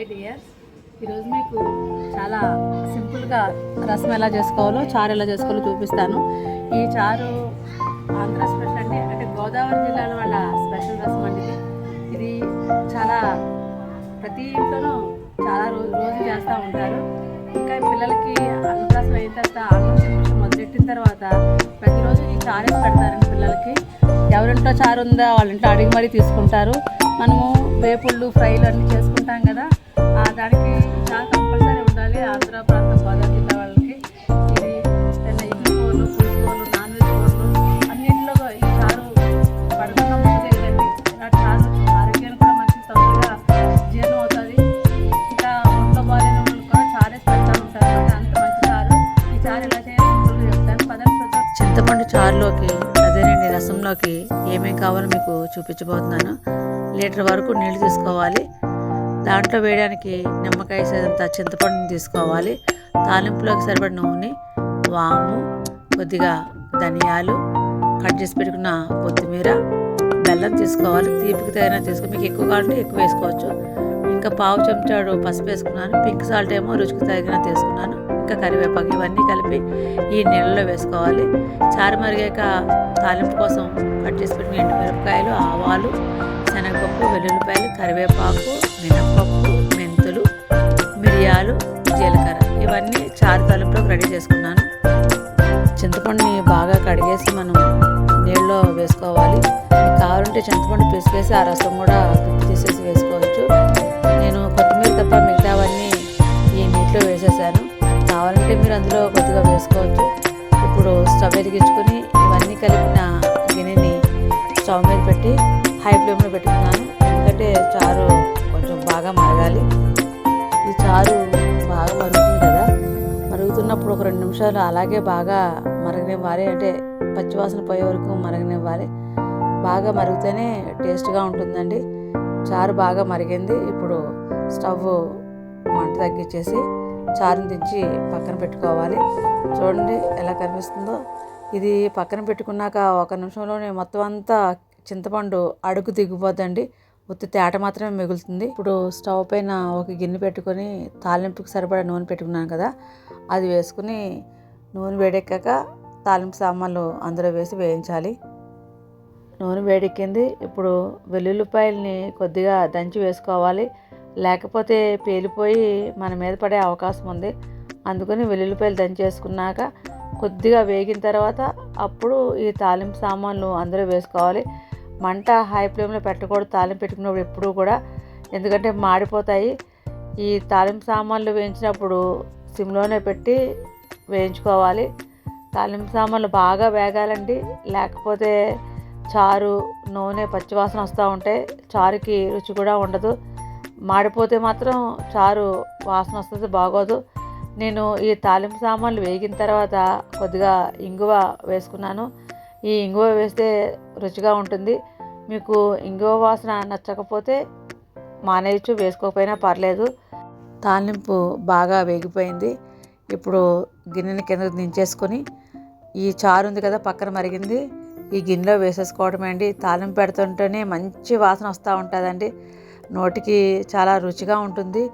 Hi dears. ఈరోజు మీకు చాలా సింపుల్గా రసం ఎలా చేసుకోవాలో చారు ఎలా చేసుకోవాలో చూపిస్తాను. ఈ చారు ఆంధ్ర స్పెషల్ అండి. అంటే గోదావరి జిల్లాలో వాళ్ళ స్పెషల్ రసం అండి ఇది. చాలా ప్రతి ఇంట్లోనూ చాలా రోజు రోజు చేస్తూ ఉంటారు. ఇంకా పిల్లలకి అన్నప్రాసం అయిన తర్వాత అన్నం మొదలెట్టిన తర్వాత ప్రతిరోజు ఈ చారే పెడతారండి పిల్లలకి? ఎవరింట్లో చారు ఉందా వాళ్ళ ఇంట్లో అడిగి మరీ తీసుకుంటారు. మనము వేపుళ్ళు ఫ్రైలు అన్నీ చేసుకుంటాం కదా. దానికి చాలా కంపల్సరీ ఉండాలి. ఆంధ్ర ప్రాంతం గోదావరి జిల్లా వాళ్ళకి ఇది ఏదైనా ఇడ్లీ కూరలు పులుసు కూరలు నాన్ వెజ్ కూరలు అన్నింటిలో ఈ చారు పడుకున్న ముందు కదండి ఇలా చారు ఆరోగ్యానికి కూడా మంచి తొందరగా జీర్ణం అవుతుంది. ఇంకా ఒంట్లో బాగాలేని వాళ్ళు కూడా చారే పెడతా ఉంటారు. అంత మంచి చారు ఈ చారు ఎలా చేయాలో చెప్తాను. పదండి చింతపండు చారులోకి అదేనండి రసంలోకి ఏమేమి కావాలో మీకు చూపించబోతున్నాను. లీటర్ వరకు నీళ్ళు తీసుకోవాలి. దాంట్లో వేయడానికి నిమ్మకాయ సైజంత చింతపండుని తీసుకోవాలి. తాలింపులోకి సరిపడిన నూనె వాము కొద్దిగా ధనియాలు కట్ చేసి పెట్టుకున్న కొత్తిమీర బెల్లం తీసుకోవాలి. తీపికి తగిన తీసుకో మీకు ఎక్కువ కావాలంటే ఎక్కువ వేసుకోవచ్చు. ఇంకా పావు చెంచాడు పసుపు వేసుకున్నాను. పింక్ సాల్ట్ ఏమో రుచికి తగిన తీసుకున్నాను. ఇంకా కరివేపాకు ఇవన్నీ కలిపి ఈ నీళ్ళలో వేసుకోవాలి. చారు మరిగాక తాలింపు కోసం కట్ చేసి పెట్టిన ఎండుమిరపకాయలు ఆవాలు శనగపప్పు వెల్లుల్లిపాయలు కరివేపాకు మినప్పప్పు మెంతులు మిరియాలు జీలకర్ర. ఇవన్నీ చారు తలుపులోకి రెడీ చేసుకున్నాను. చింతపండుని బాగా కడిగేసి మనం నీళ్ళలో వేసుకోవాలి. మీకు కావాలంటే చింతపండు పిసికేసి ఆ రసం కూడా తీసేసి వేసుకోవచ్చు. నేను కొత్తిమీర తప్ప మిగతావన్నీ ఈ నీటిలో వేసేసాను. కావాలంటే మీరు అందులో కొద్దిగా వేసుకోవచ్చు. ఇప్పుడు స్టవ్ వెలిగించుకొని ఇవన్నీ కలిపిన గిన్నెని స్టవ్ మీద హై ఫ్లేమ్లో పెట్టుకున్నాను. ఎందుకంటే చారు కొంచెం బాగా మరగాలి. ఈ చారు బాగా మరుగుతుంది కదా. మరుగుతున్నప్పుడు ఒక రెండు నిమిషాలు అలాగే బాగా మరగనివ్వాలి. అంటే పచ్చివాసన పోయే వరకు మరగనివ్వాలి. బాగా మరిగితేనే టేస్ట్గా ఉంటుందండి. చారు బాగా మరిగింది. ఇప్పుడు స్టవ్ మంట తగ్గించేసి చారుని దించి పక్కన పెట్టుకోవాలి. చూడండి ఎలా కనిపిస్తుందో. ఇది పక్కన పెట్టుకున్నాక ఒక నిమిషంలోనే మొత్తం అంతా చింతపండు అడుగు దిగిపోద్దండి ఉత్తి తేట మాత్రమే మిగులుతుంది. ఇప్పుడు స్టవ్ పైన ఒక గిన్నె పెట్టుకొని తాలింపుకి సరిపడా నూనె పెట్టుకున్నాను కదా అది వేసుకుని నూనె వేడెక్కాక తాలింపు సామాన్లు అందులో వేసి వేయించాలి. నూనె వేడెక్కింది. ఇప్పుడు వెల్లుల్లిపాయల్ని కొద్దిగా దంచి వేసుకోవాలి. లేకపోతే పేలిపోయి మన మీద పడే అవకాశం ఉంది. అందుకని వెల్లుల్లిపాయలు దంచి వేసుకున్నాక కొద్దిగా వేగిన తర్వాత అప్పుడు ఈ తాలింపు సామాన్లు అందరూ వేసుకోవాలి. మంట హై ఫ్లేమ్లో పెట్టకూడదు. తాలింపు పెట్టుకున్నప్పుడు ఎప్పుడూ కూడా. ఎందుకంటే మాడిపోతాయి. ఈ తాలింపు సామాన్లు వేయించినప్పుడు సిమ్లోనే పెట్టి వేయించుకోవాలి. తాలింపు సామాన్లు బాగా వేగాలండి. లేకపోతే చారు నూనె పచ్చివాసన వస్తూ ఉంటాయి చారుకి రుచి కూడా ఉండదు. మాడిపోతే మాత్రం చారు వాసన వస్తుంది బాగోదు. నేను ఈ తాలింపు సామాన్లు వేగిన తర్వాత కొద్దిగా ఇంగువ వేసుకున్నాను. ఈ ఇంగువ వేస్తే రుచిగా ఉంటుంది. మీకు ఇంగువ వాసన నచ్చకపోతే మానేయచ్చు వేసుకోకపోయినా పర్లేదు. తాలింపు బాగా వేగిపోయింది. ఇప్పుడు గిన్నెని కిందకు దించేసుకొని ఈ చారు ఉంది కదా పక్కన మరిగింది. ఈ గిన్నెలో వేసేసుకోవడమే అండి. తాలింపు పెడుతుంటేనే మంచి వాసన వస్తూ ఉంటుందండి. నోటికి చాలా రుచిగా ఉంటుంది.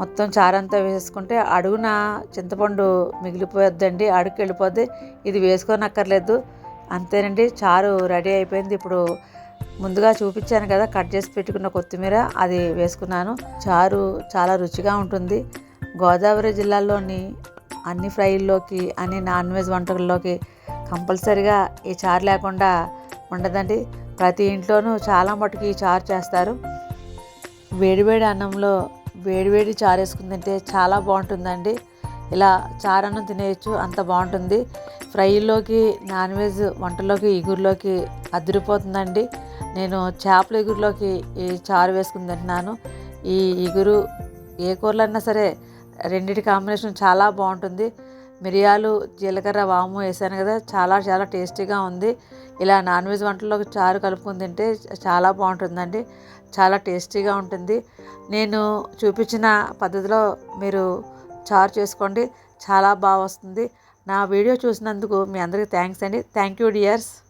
మొత్తం చారంతా వేసుకుంటే అడుగున చింతపండు మిగిలిపోద్దండి అడుగు వెళ్ళిపోద్ది. ఇది వేసుకోనక్కర్లేదు. అంతేనండి చారు రెడీ అయిపోయింది. ఇప్పుడు ముందుగా చూపించాను కదా కట్ చేసి పెట్టుకున్న కొత్తిమీర అది వేసుకున్నాను. చారు చాలా రుచిగా ఉంటుంది. గోదావరి జిల్లాలోని అన్ని ఫ్రైల్లోకి అన్ని నాన్ వెజ్ వంటల్లోకి కంపల్సరిగా ఈ చారు లేకుండా ఉండదండి. ప్రతి ఇంట్లోనూ చాలా మటుకు ఈ చారు చేస్తారు. వేడివేడి అన్నంలో వేడివేడి చారు వేసుకుని తింటే చాలా బాగుంటుందండి. ఇలా చారన్నం తినేయచ్చు అంత బాగుంటుంది. ఫ్రైలోకి నాన్ వెజ్ వంటలోకి ఇగురులోకి అదిరిపోతుందండి. నేను చేపల ఇగురులోకి ఈ చారు వేసుకుని తింటున్నాను. ఈ ఇగురు ఏ కూరలన్నా సరే రెండిటి కాంబినేషన్ చాలా బాగుంటుంది. మిరియాలు జీలకర్ర వాము వేసాను కదా చాలా చాలా టేస్టీగా ఉంది. ఇలా నాన్ వెజ్ వంటల్లో చారు కలుపుకొని తింటే చాలా బాగుంటుందండి. చాలా టేస్టీగా ఉంటుంది. నేను చూపించిన పద్ధతిలో మీరు చారు చేసుకోండి. చాలా బాగా వస్తుంది. నా వీడియో చూసినందుకు మీ అందరికీ థ్యాంక్స్ అండి. Thank you dears.